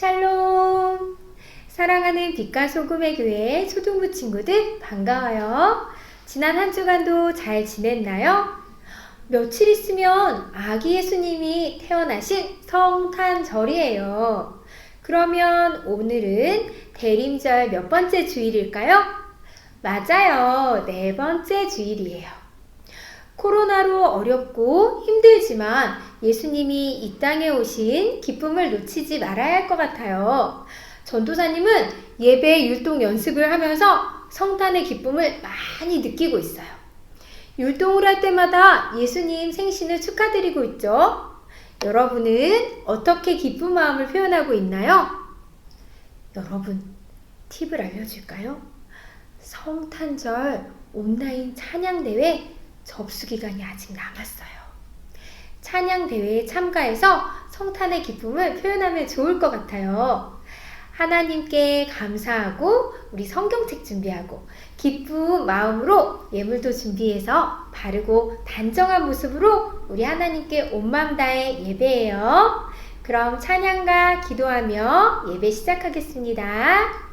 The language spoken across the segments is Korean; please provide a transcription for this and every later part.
샬롬! 사랑하는 빛과 소금의 교회 초등부 친구들 반가워요. 지난 한 주간도 잘 지냈나요? 며칠 있으면 아기 예수님이 태어나신 성탄절이에요. 그러면 오늘은 대림절 몇 번째 주일일까요? 맞아요. 네 번째 주일이에요. 코로나로 어렵고 힘들지만 예수님이 이 땅에 오신 기쁨을 놓치지 말아야 할 것 같아요. 전도사님은 예배 율동 연습을 하면서 성탄의 기쁨을 많이 느끼고 있어요. 율동을 할 때마다 예수님 생신을 축하드리고 있죠. 여러분은 어떻게 기쁜 마음을 표현하고 있나요? 여러분, 팁을 알려줄까요? 성탄절 온라인 찬양대회 접수 기간이 아직 남았어요. 찬양 대회에 참가해서 성탄의 기쁨을 표현하면 좋을 것 같아요. 하나님께 감사하고 우리 성경책 준비하고 기쁜 마음으로 예물도 준비해서 바르고 단정한 모습으로 우리 하나님께 온 마음 다해 예배해요. 그럼 찬양과 기도하며 예배 시작하겠습니다.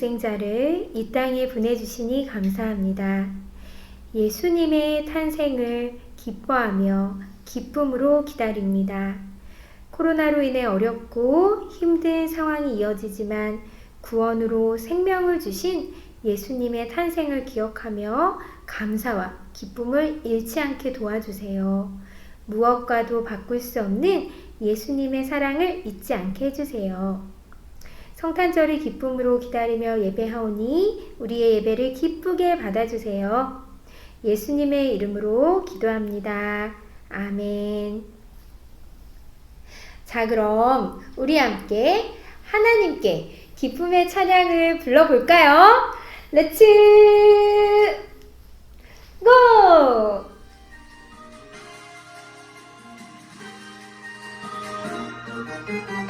독생자를 이 땅에 보내주시니 감사합니다. 예수님의 탄생을 기뻐하며 기쁨으로 기다립니다. 코로나로 인해 어렵고 힘든 상황이 이어지지만 구원으로 생명을 주신 예수님의 탄생을 기억하며 감사와 기쁨을 잃지 않게 도와주세요. 무엇과도 바꿀 수 없는 예수님의 사랑을 잊지 않게 해주세요. 성탄절을 기쁨으로 기다리며 예배하오니 우리의 예배를 기쁘게 받아주세요. 예수님의 이름으로 기도합니다. 아멘. 자, 그럼 우리 함께 하나님께 기쁨의 찬양을 불러볼까요? 고! 하늘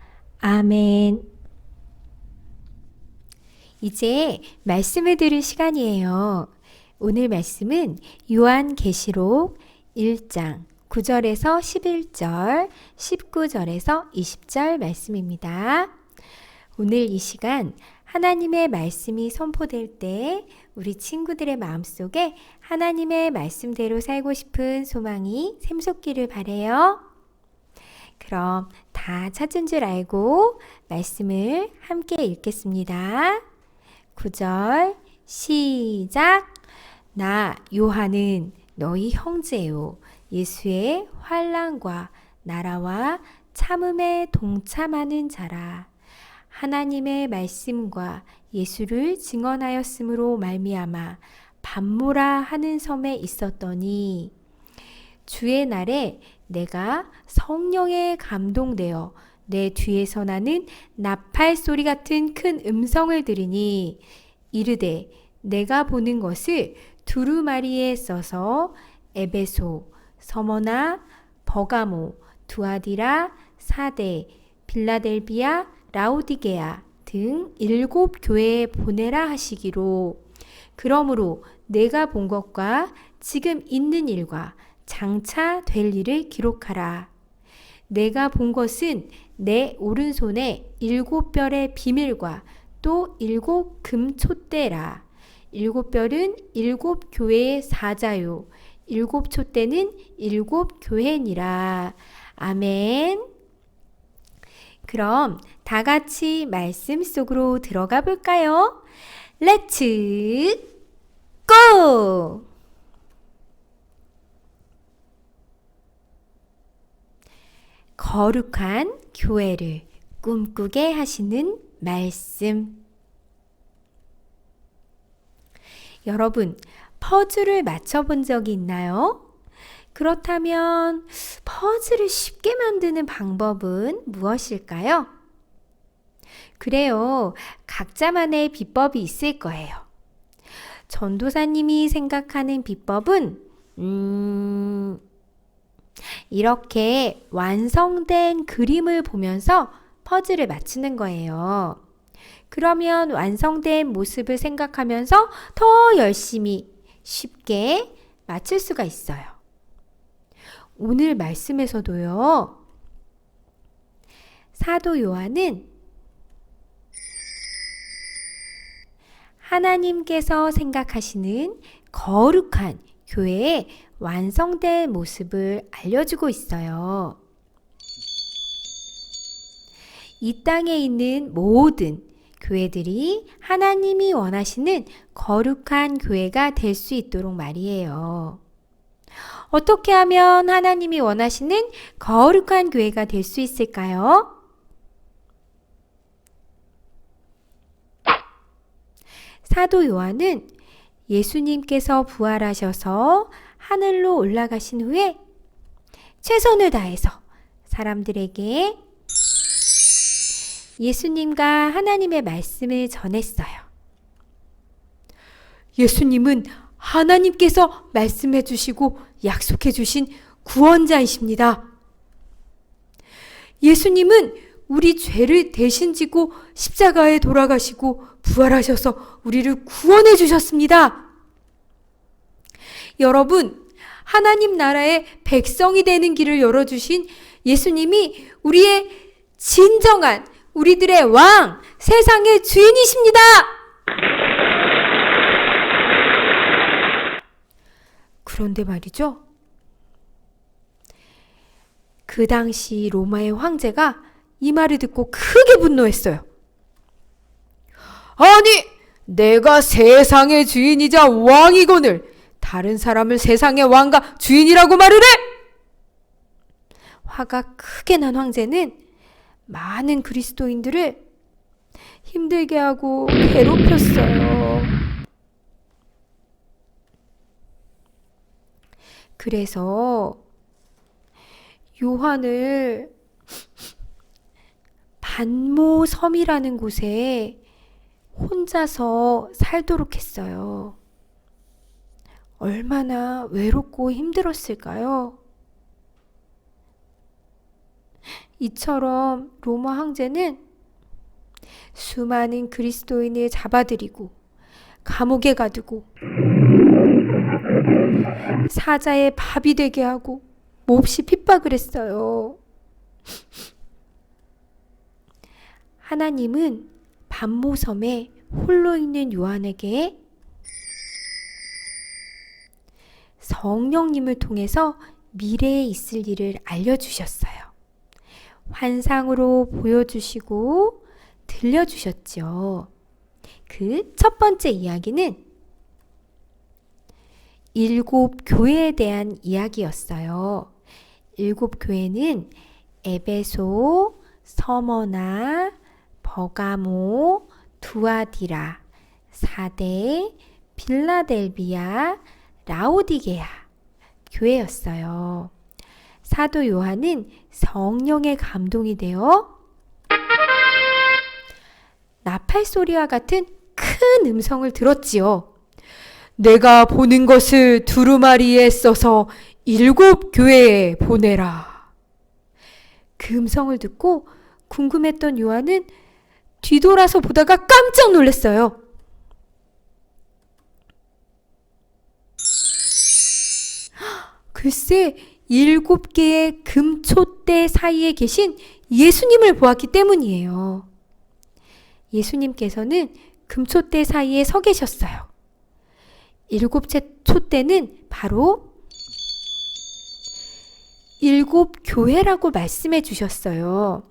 아멘. 이제 말씀을 들을 시간이에요. 오늘 말씀은 요한계시록 1장 9절에서 11절, 19절에서 20절 말씀입니다. 오늘 이 시간 하나님의 말씀이 선포될 때 우리 친구들의 마음속에 하나님의 말씀대로 살고 싶은 소망이 샘솟기를 바래요. 그럼 다 찾은 줄 알고 말씀을 함께 읽겠습니다. 9절 시작 나 요한은 너희 형제요 예수의 환란과 나라와 참음에 동참하는 자라 하나님의 말씀과 예수를 증언하였으므로 말미암아 반모라 하는 섬에 있었더니 주의 날에 내가 성령에 감동되어 내 뒤에서 나는 나팔 소리 같은 큰 음성을 들으니 이르되 내가 보는 것을 두루마리에 써서 에베소, 서머나, 버가모, 두아디라, 사대, 빌라델비아, 라우디게아 등 일곱 교회에 보내라 하시기로. 그러므로 내가 본 것과 지금 있는 일과 장차 될 일을 기록하라. 내가 본 것은 내 오른손에 일곱 별의 비밀과 또 일곱 금촛대라. 일곱 별은 일곱 교회의 사자요. 일곱 촛대는 일곱 교회니라. 아멘. 그럼 다 같이 말씀 속으로 들어가 볼까요? 렛츠 거룩한 교회를 꿈꾸게 하시는 말씀. 여러분, 퍼즐을 맞춰본 적이 있나요? 그렇다면 퍼즐을 쉽게 만드는 방법은 무엇일까요? 그래요. 각자만의 비법이 있을 거예요. 전도사님이 생각하는 비법은, 음, 이렇게 완성된 그림을 보면서 퍼즐을 맞추는 거예요. 그러면 완성된 모습을 생각하면서 더 열심히 쉽게 맞출 수가 있어요. 오늘 말씀에서도요. 사도 요한은 하나님께서 생각하시는 거룩한 교회의 완성된 모습을 알려주고 있어요. 이 땅에 있는 모든 교회들이 하나님이 원하시는 거룩한 교회가 될 수 있도록 말이에요. 어떻게 하면 하나님이 원하시는 거룩한 교회가 될 수 있을까요? 사도 요한은 예수님께서 부활하셔서 하늘로 올라가신 후에 최선을 다해서 사람들에게 예수님과 하나님의 말씀을 전했어요. 예수님은 하나님께서 말씀해 주시고 약속해 주신 구원자이십니다. 예수님은 우리 죄를 대신 지고 십자가에 돌아가시고 부활하셔서 우리를 구원해 주셨습니다. 여러분, 하나님 나라의 백성이 되는 길을 열어주신 예수님이 우리의 진정한 우리들의 왕, 세상의 주인이십니다! 그런데 말이죠. 그 당시 로마의 황제가 이 말을 듣고 크게 분노했어요. 아니, 내가 세상의 주인이자 왕이거늘 다른 사람을 세상의 왕과 주인이라고 말을 해! 화가 크게 난 황제는 많은 그리스도인들을 힘들게 하고 괴롭혔어요. 그래서 요한을 반모섬이라는 곳에 혼자서 살도록 했어요. 얼마나 외롭고 힘들었을까요? 이처럼 로마 황제는 수많은 그리스도인을 잡아들이고 감옥에 가두고 사자의 밥이 되게 하고 몹시 핍박을 했어요. 하나님은 반모섬에 홀로 있는 요한에게 성령님을 통해서 미래에 있을 일을 알려주셨어요. 환상으로 보여주시고 들려주셨죠. 그 첫 번째 이야기는 일곱 교회에 대한 이야기였어요. 일곱 교회는 에베소, 서머나, 버가모, 두아디라, 사대, 빌라델비아, 라오디게아 교회였어요. 사도 요한은 성령의 감동이 되어 나팔 소리와 같은 큰 음성을 들었지요. 내가 보는 것을 두루마리에 써서 일곱 교회에 보내라. 그 음성을 듣고 궁금했던 요한은 뒤돌아서 보다가 깜짝 놀랐어요. 글쎄, 일곱 개의 금초대 사이에 계신 예수님을 보았기 때문이에요. 예수님께서는 금초대 사이에 서 계셨어요. 일곱 채 촛대는 바로 일곱 교회라고 말씀해 주셨어요.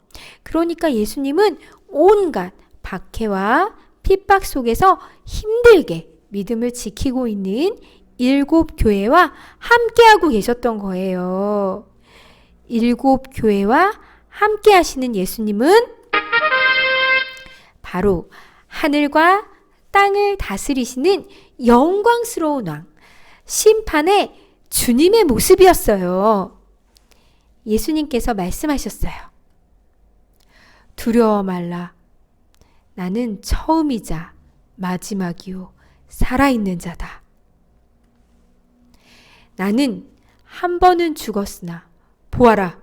그러니까 예수님은 온갖 박해와 핍박 속에서 힘들게 믿음을 지키고 있는 일곱 교회와 함께하고 계셨던 거예요. 일곱 교회와 함께 하시는 예수님은 바로 하늘과 땅을 다스리시는 영광스러운 왕, 심판의 주님의 모습이었어요. 예수님께서 말씀하셨어요. 두려워 말라. 나는 처음이자 마지막이요. 살아있는 자다. 나는 한 번은 죽었으나 보아라.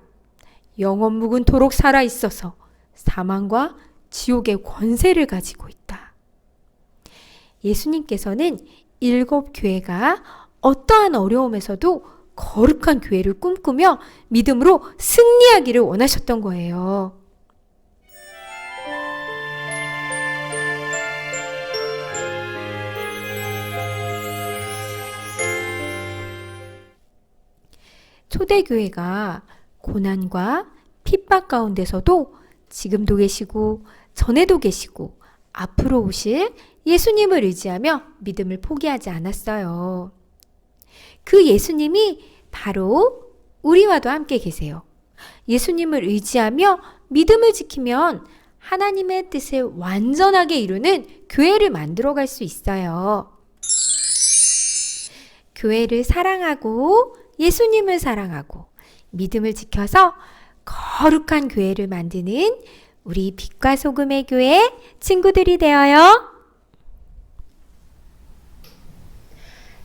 영원 묵은 토록 살아 있어서 사망과 지옥의 권세를 가지고 있다. 예수님께서는 일곱 교회가 어떠한 어려움에서도 거룩한 교회를 꿈꾸며 믿음으로 승리하기를 원하셨던 거예요. 초대교회가 고난과 핍박 가운데서도 지금도 계시고 전에도 계시고 앞으로 오실 예수님을 의지하며 믿음을 포기하지 않았어요. 그 예수님이 바로 우리와도 함께 계세요. 예수님을 의지하며 믿음을 지키면 하나님의 뜻을 완전하게 이루는 교회를 만들어 갈 수 있어요. 교회를 사랑하고 예수님을 사랑하고 믿음을 지켜서 거룩한 교회를 만드는 우리 빛과 소금의 교회 친구들이 되어요.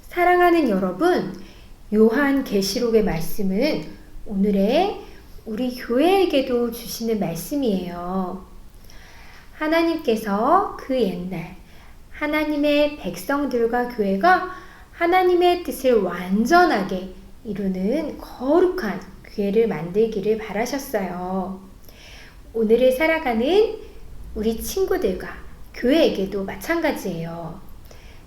사랑하는 여러분, 요한 계시록의 말씀은 오늘의 우리 교회에게도 주시는 말씀이에요. 하나님께서 그 옛날 하나님의 백성들과 교회가 하나님의 뜻을 완전하게 이루는 거룩한 교회를 만들기를 바라셨어요. 오늘을 살아가는 우리 친구들과 교회에게도 마찬가지예요.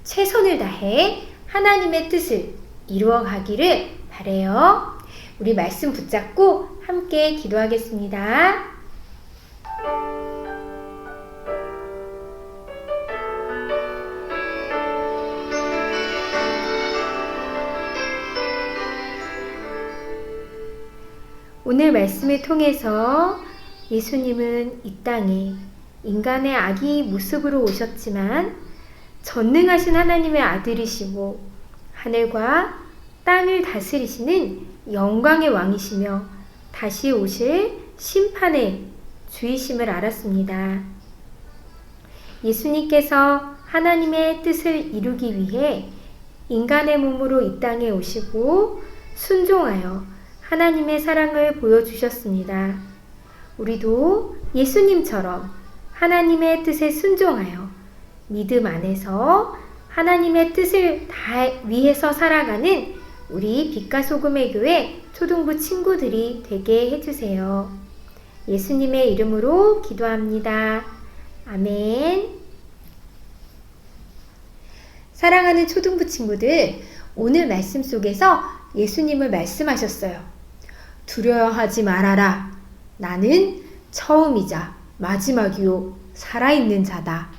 최선을 다해 하나님의 뜻을 이루어 가기를 바래요. 우리 말씀 붙잡고 함께 기도하겠습니다. 오늘 말씀을 통해서 예수님은 이 땅에 인간의 아기 모습으로 오셨지만 전능하신 하나님의 아들이시고 하늘과 땅을 다스리시는 영광의 왕이시며 다시 오실 심판의 주이심을 알았습니다. 예수님께서 하나님의 뜻을 이루기 위해 인간의 몸으로 이 땅에 오시고 순종하여 하나님의 사랑을 보여주셨습니다. 우리도 예수님처럼 하나님의 뜻에 순종하여 믿음 안에서 하나님의 뜻을 다 위해서 살아가는 우리 빛과 소금의 교회 초등부 친구들이 되게 해주세요. 예수님의 이름으로 기도합니다. 아멘. 사랑하는 초등부 친구들, 오늘 말씀 속에서 예수님을 말씀하셨어요. 두려워하지 말아라. 나는 처음이자 마지막이요 살아있는 자다.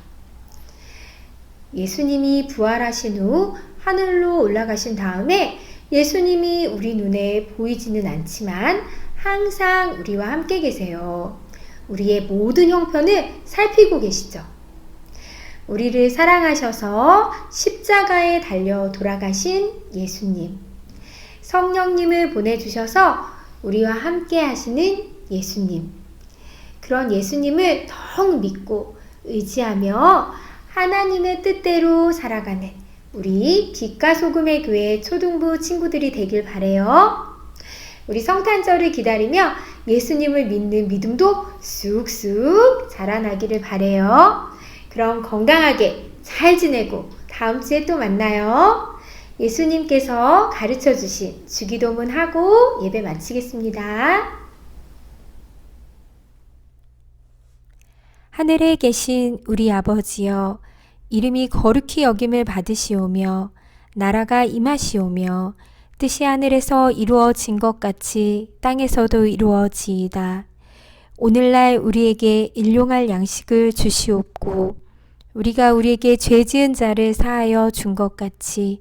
예수님이 부활하신 후 하늘로 올라가신 다음에 예수님이 우리 눈에 보이지는 않지만 항상 우리와 함께 계세요. 우리의 모든 형편을 살피고 계시죠. 우리를 사랑하셔서 십자가에 달려 돌아가신 예수님. 성령님을 보내주셔서 우리와 함께 하시는 예수님. 그런 예수님을 더욱 믿고 의지하며 하나님의 뜻대로 살아가는 우리 빛과 소금의 교회 초등부 친구들이 되길 바래요. 우리 성탄절을 기다리며 예수님을 믿는 믿음도 쑥쑥 자라나기를 바래요. 그럼 건강하게 잘 지내고 다음 주에 또 만나요. 예수님께서 가르쳐 주신 주기도문 하고 예배 마치겠습니다. 하늘에 계신 우리 아버지여, 이름이 거룩히 여김을 받으시오며, 나라가 임하시오며, 뜻이 하늘에서 이루어진 것 같이 땅에서도 이루어지이다. 오늘날 우리에게 일용할 양식을 주시옵고, 우리가 우리에게 죄 지은 자를 사하여 준 것 같이